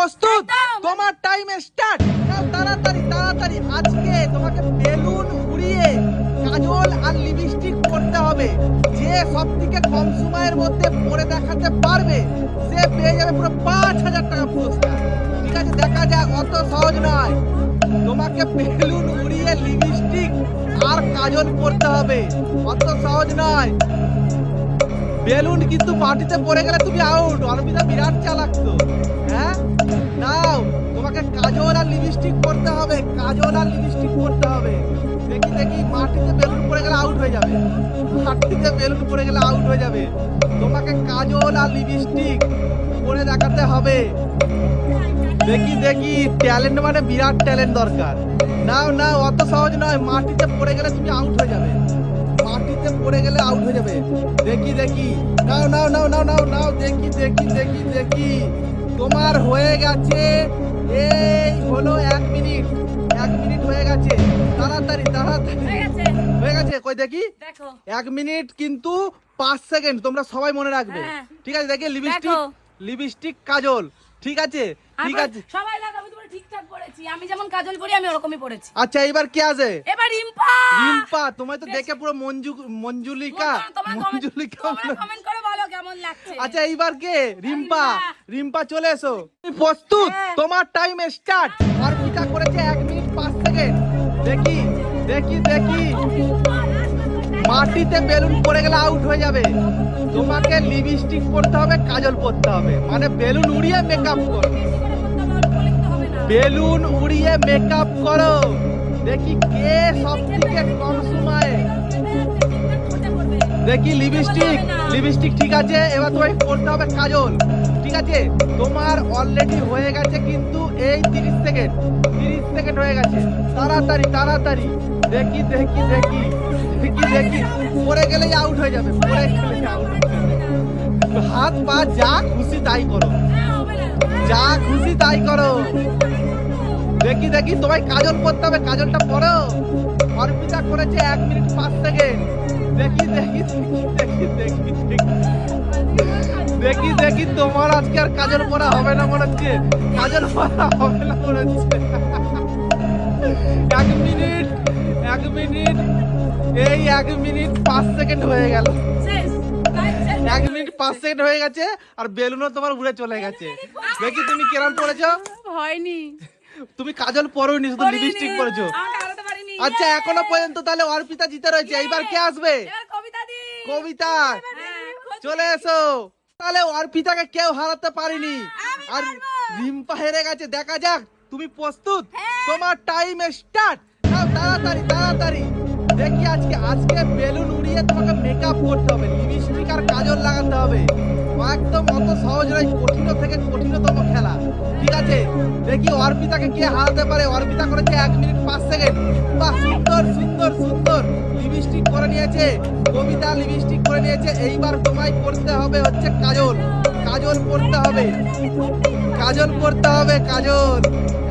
প্রস্তুত। তোমার time start তাড়াতাড়ি তাড়াতাড়ি। আজকে তোমাকে বেলুন উড়িয়ে কাজল আর লিপস্টিক করতে হবে। যে সব থেকে কম সময়ের মধ্যে পরে দেখাতে পারবে সে পেয়ে যাবে পুরো পাঁচ হাজার টাকা পুরস্কার। ঠিক আছে দেখা যাক অত সহজ নয়। তোমাকে বেলুন উড়িয়ে লিপস্টিক আর কাজল করতে হবে। অত সহজ নয়। বেলুন কিন্তু মাটিতে পড়ে গেলে তুমি আউট অর্পিতা বিরাট চালাক তো। হ্যাঁ? নাও, তোমাকে কাজল আর লিপস্টিক করতে হবে, কাজল আর লিপস্টিক করতে হবে। দেখি দেখি, মাটিতে বেলুন পড়ে গেলে আউট হয়ে যাবে। মাটিতে বেলুন পড়ে গেলে আউট হয়ে যাবে। তোমাকে কাজল আর লিপস্টিক করে দেখাতে হবে। দেখি দেখি ট্যালেন্ট মানে বিরাট ট্যালেন্ট দরকার। নাও নাও, অত সহজ নয়, মাটিতে পড়ে গেলে তুমি আউট হয়ে যাবে। মাটিতে পড়ে গেলে আউট হয়ে যাবে। দেখি দেখি। নাও নাও নাও নাও নাও নাও দেখি দেখি দেখি দেখি। তোমার হয়ে গেছে। এই হলো এক মিনিট। এক মিনিট হয়ে গেছে। তাড়াতাড়ি তাড়াতাড়ি। হয়ে গেছে। কই দেখি? দেখো। এক মিনিট কিন্তু পাঁচ সেকেন্ড তোমরা সবাই মনে রাখবে। হ্যাঁ। ঠিক আছে দেখি লিপস্টিক লিপস্টিক কাজল। ঠিক আছে? ঠিক আছে। সবাই ঠিকঠাক পড়েছি। আমি যেমন কাজল পরি আমি ওরকমই পড়েছি। আচ্ছা এবার কে আছে? এবার রিম্পা! রিম্পা তোমায় তো দেখে পুরো মঞ্জু মঞ্জুলিকা মঞ্জুলিকা কমেন্ট করে বলো কেমন লাগছে। আচ্ছা এইবার কে? রিম্পা রিম্পা। চলে এসো। প্রস্তুত? হ্যাঁ। তোমার টাইম স্টার্ট আর পিতা করেছে এক মিনিট পাঁচ সেকেন্ড দেখি দেখি দেখি। মাটিতে বেলুন পড়ে গেলে আউট হয়ে যাবে। তোমাকে লিপস্টিক পরতে হবে কাজল পরতে হবে। মানে বেলুন উড়িয়ে মেকআপ করো বেলুন উড়িয়ে মেকআপ করো। দেখি কে সব থেকে কম সময়ে। দেখি লিপস্টিক লিপস্টিক ঠিক আছে, এবার তোমায় করতে হবে কাজল। ঠিক আছে? তোমার অলরেডি হয়ে গেছে কিন্তু এই তিরিশ সেকেন্ড তিরিশ সেকেন্ড হয়ে গেছে। তাড়াতাড়ি তাড়াতাড়ি। দেখি দেখি দেখি। দেখি দেখি। পড়ে গেলেই আউট হয়ে যাবে গেলেই আউট হাত, পা যা খুশি তাই করো। যা খুশি তাই করো। দেখি দেখি তোমায় কাজল পরতে হবে, কাজলটা পরো অর্পিতা করেছে এক মিনিট পাঁচ সেকেন্ড। দেখি দেখি দেখি দেখি। দেখি দেখি, তোমার আজকে আর কাজল পরা হবে না মনে হচ্ছে। কাজল পরা হবে না মনে হচ্ছে। এক মিনিট এক মিনিট, এই এক মিনিট পাঁচ সেকেন্ড হয়ে গেল। শেষ। পাঁচ সেকেন্ড হয়ে গেছে আর বেলুনও তোমার উড়ে চলে গেছে। দেখি তুমি কিরম পড়েছো? হয়নি। তুমি কাজল পরোনি শুধু লিপস্টিক পরেছো আচ্ছা এখনও পর্যন্ত তাহলে অর্পিতা জিতে রয়েছে। এইবার কে আসবে? কবিতা হ্যাঁ, খোঁজ চলে এসো। তাহলে অর্পিতাকে কেউ হারাতে পারিনি। আর রিম্পা হেরে গেছে। দেখা যাক তুমি প্রস্তুত? তোমার টাইম স্টার্ট তাড়াতাড়ি তাড়াতাড়ি। দেখি আজকে আজকে বেলুন উড়িয়ে তোমাকে মেকআপ করতে হবে লিপস্টিক আর কাজল লাগাতে হবে। একদম অত সহজ নয় কঠিন থেকে কঠিনতম খেলা। ঠিক আছে? দেখি অর্পিতাকে কে হারাতে পারে। অর্পিতা করেছে এক মিনিট পাঁচ সেকেন্ড। বাহ, সুন্দর সুন্দর সুন্দর। লিপস্টিক করে নিয়েছে। কবিতা লিপস্টিক করে নিয়েছে। এইবার তোমায় করতে হবে হচ্ছে কাজল। কাজল করতে হবে। কাজল করতে হবে, কাজল।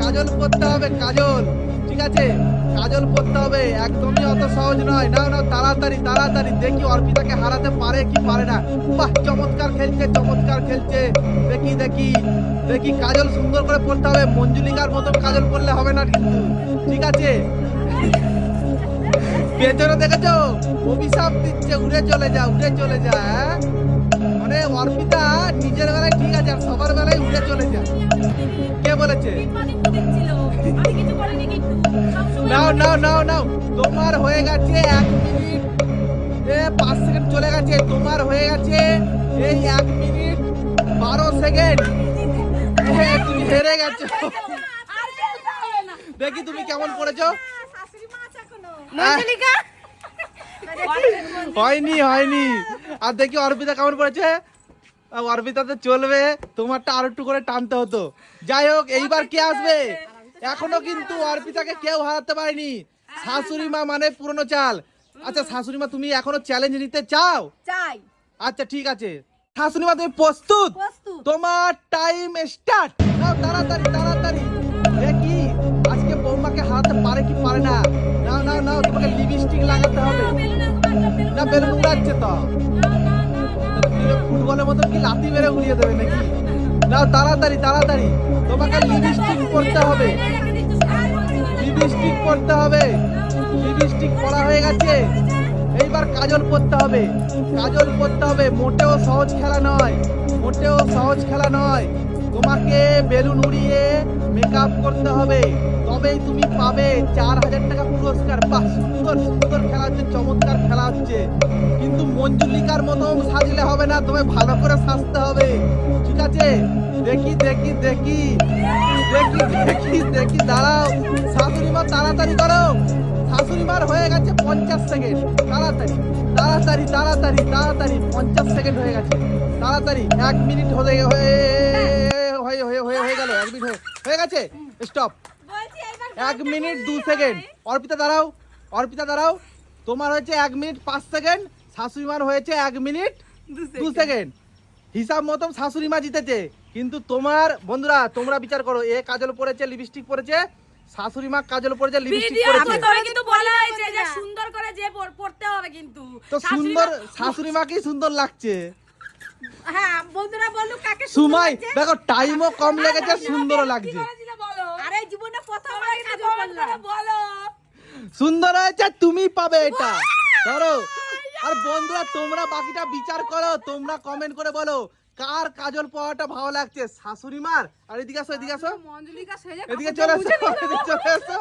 কাজল করতে হবে, কাজল। ঠিক আছে? কাজল করতে হবে। একদমই অত সহজ নয়। না না, তাড়াতাড়ি তাড়াতাড়ি। দেখি অর্পিতাকে হারাতে পারে কি পারে না। বাহ, চমৎকার খেলছে চমৎকার খেলছে। দেখি দেখি দেখি কাজল সুন্দর করে পড়তে হবে। মঞ্জুলিকার মতন কাজল করলে হবে না কিন্তু। ঠিক আছে? পেছনে দেখেছ? অভিশাপ দিচ্ছে। উড়ে চলে যা, উড়ে চলে যা হ্যাঁ? অর্পিতা নিজের বেলায় ঠিক আছে আর সবার বেলায় উড়ে চলে যা। কে বলেছে? নাও নাও নাও নাও। তোমার হয়ে গেছে এক মিনিট। এ পাঁচ সেকেন্ড চলে গেছে। তোমার হয়ে গেছে এই এক মিনিট বারো সেকেন্ড। তুমি হেরে গেছো। দেখি তুমি কেমন পড়েছো। হয়নি হয়নি। আর দেখি অর্পিতা কেমন করেছে আহ, অর্পিতা তো চলবে। তোমারটা আর একটু করে টানতে হতো। যাই হোক এইবার কে আসবে? এখনও কিন্তু অর্পিতাকে কেউ হারাতে পারেনি। শাশুড়ি মা মানে পুরনো চাল। আচ্ছা শাশুড়ি মা তুমি এখনও চ্যালেঞ্জ নিতে চাও? চাই। আচ্ছা ঠিক আছে। শাশুড়ি মা তুমি প্রস্তুত? তোমার টাইম স্টার্ট নাও তাড়াতাড়ি তাড়াতাড়ি। দেখি আজকে বৌমাকে হারাতে পারে কি পারে না? নাও নাও নাও তোমাকে লিপস্টিক লাগাতে হবে। না বেলুন উড়াচ্ছে তো। ফুটবলের মতো কি লাথি মেরে উড়িয়ে দেবে নাকি? নাও তাড়াতাড়ি তাড়াতাড়ি। তোমাকে হবে সবাই বলছে না। লিপস্টিক পড়তে হবে। লিপস্টিক পরা হয়ে গেছে। এইবার কাজল পরতে হবে। কাজল পড়তে হবে। মোটেও সহজ খেলা নয়। মোটেও সহজ খেলা নয়। তোমাকে বেলুন উড়িয়ে মেকআপ করতে হবে। তবেই তুমি পাবে চার হাজার টাকা পুরস্কার। বাহ, সুন্দর সুন্দর খেলা হচ্ছে, চমৎকার খেলা হচ্ছে। কিন্তু মঞ্জুলিকার মতো সাজলে হবে না তোমায় ভালো করে সাজতে হবে। ঠিক আছে? দেখি দেখি দেখি। দেখি দেখি দেখি, দাঁড়াও। শাশুড়ি মা তাড়াতাড়ি করো। শাশুড়ি মার হয়ে গেছে পঞ্চাশ সেকেন্ড। তাড়াতাড়ি তাড়াতাড়ি তাড়াতাড়ি তাড়াতাড়ি। পঞ্চাশ সেকেন্ড হয়ে গেছে। তাড়াতাড়ি, এক মিনিট হয়ে হয়ে হয়ে হয়ে হয়ে হয়ে গেল। এক মিনিট হয়ে হয়ে গেছে? স্টপ এক মিনিট দু সেকেন্ড। অর্পিতা দাঁড়াও। অর্পিতা দাঁড়াও। তোমার হয়েছে এক মিনিট পাঁচ সেকেন্ড। শাশুড়ি মার হয়েছে এক মিনিট দু সেকেন্ড। হিসাব মতো শাশুড়ি মা জিতেছে। কিন্তু তোমার বন্ধুরা তোমরা বিচার করো। এ কাজল পরেছে লিপস্টিক পরেছে। শাশুড়ি মা কাজল পরেছে লিপস্টিক ভিডিও পরেছে। তোরে কিন্তু বলা হয়েছে যে সুন্দর করে যে পড়তে হবে কিন্তু। তো শাশুড়ি সুন্দর মা- কি সুন্দর লাগছে? হ্যাঁ বন্ধুরা কাকে সুন্দর সুমাই দেখো টাইমও কম লেগেছে সুন্দরও লাগছে। আর জীবনে প্রথম বলো সুন্দর হয়েছে তুমি পাবে এটা। ধরো। আর বন্ধুরা তোমরা বাকিটা বিচার করো তোমরা কমেন্ট করে বলো কার কাজল পাওয়াটা ভালো লাগছে? শাশুড়ি মার? আর এদিকে আসো এদিকে আসো। এদিকে চলে এদিকে চলে এসো।